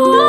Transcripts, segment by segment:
Oh.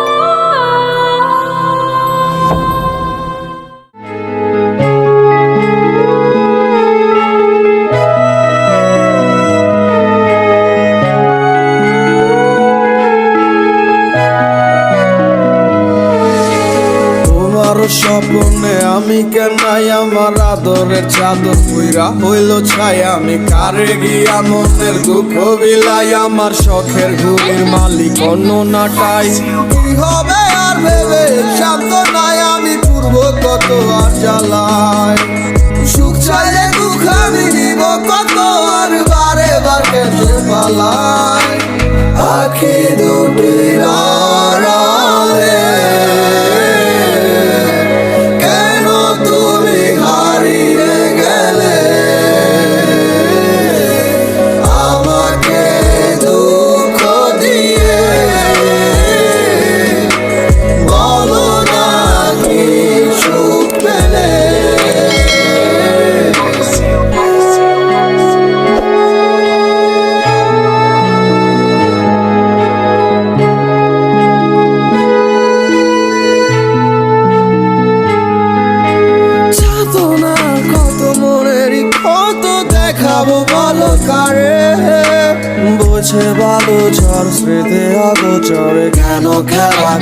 তোমার স্বপ্নে আমি কেনাই আমার আদরের চাদর পুইরা হইল ছাই আমি কারে গিয়া মনের দুঃখ বিলাই আমার শখের ঘুরির মালিক অন্য নাটাই কি হবে আর ভেবে? শান্ত নাই। আমি পূর্ব কত আর জ্বালাই। সুখ চাইলে দুঃখ আমি নিব। কত আর বারে বার পালাই? আখি দুটি দেখাবো বলো কারে বোঝে ভালো চর স্মৃতি আগোচরে কেন খেলা